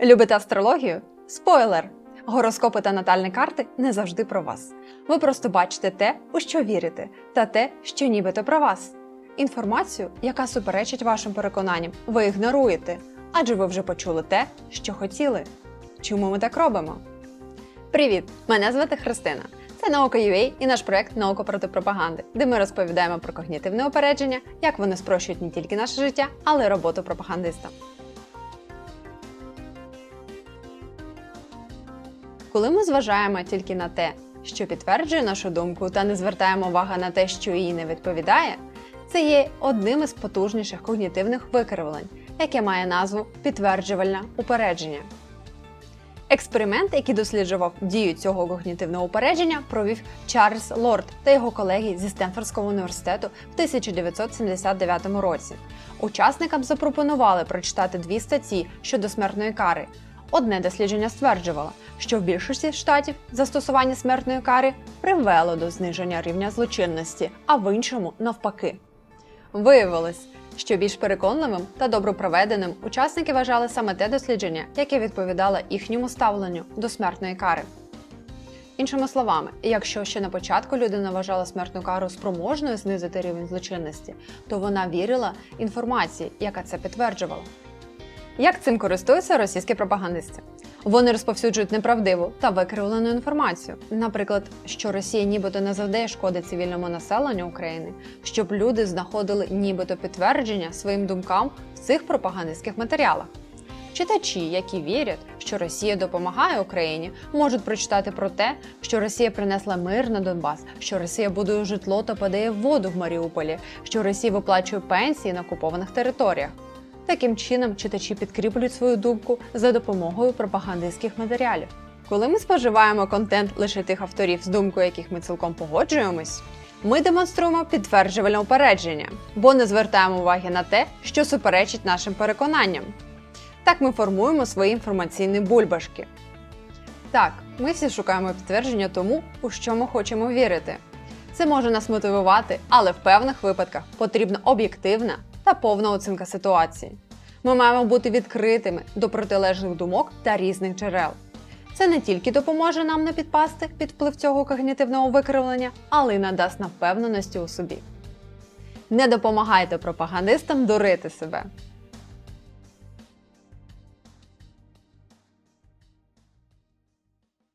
Любите астрологію? Спойлер! Гороскопи та натальні карти не завжди про вас. Ви просто бачите те, у що вірите, та те, що нібито про вас. Інформацію, яка суперечить вашим переконанням, ви ігноруєте, адже ви вже почули те, що хотіли. Чому ми так робимо? Привіт! Мене звати Христина. Це наука UA і наш проект Наука проти пропаганди, де ми розповідаємо про когнітивне упередження, як вони спрощують не тільки наше життя, але й роботу пропагандиста. Коли ми зважаємо тільки на те, що підтверджує нашу думку, та не звертаємо уваги на те, що їй не відповідає, це є одним із потужніших когнітивних викривлень, яке має назву підтверджувальне упередження. Експеримент, який досліджував дію цього когнітивного упередження, провів Чарльз Лорд та його колеги зі Стенфордського університету в 1979 році. Учасникам запропонували прочитати дві статті щодо смертної кари. Одне дослідження стверджувало, що в більшості штатів застосування смертної кари привело до зниження рівня злочинності, а в іншому навпаки. Виявилось, що більш переконливим та добре проведеним учасники вважали саме те дослідження, яке відповідало їхньому ставленню до смертної кари. Іншими словами, якщо ще на початку людина вважала смертну кару спроможною знизити рівень злочинності, то вона вірила інформації, яка це підтверджувала. Як цим користуються російські пропагандисти? Вони розповсюджують неправдиву та викривлену інформацію, наприклад, що Росія нібито не завдає шкоди цивільному населенню України, щоб люди знаходили нібито підтвердження своїм думкам в цих пропагандистських матеріалах. Читачі, які вірять, що Росія допомагає Україні, можуть прочитати про те, що Росія принесла мир на Донбас, що Росія будує житло та подає воду в Маріуполі, що Росія виплачує пенсії на окупованих територіях. Таким чином, читачі підкріплюють свою думку за допомогою пропагандистських матеріалів. Коли ми споживаємо контент лише тих авторів, з думкою яких ми цілком погоджуємось, ми демонструємо підтверджувальне упередження, бо не звертаємо уваги на те, що суперечить нашим переконанням. Так ми формуємо свої інформаційні бульбашки. Так, ми всі шукаємо підтвердження тому, у що ми хочемо вірити. Це може нас мотивувати, але в певних випадках потрібна об'єктивна та повна оцінка ситуації. Ми маємо бути відкритими до протилежних думок та різних джерел. Це не тільки допоможе нам не підпасти під вплив цього когнітивного викривлення, але й надасть нам впевненості у собі. Не допомагайте пропагандистам дурити себе.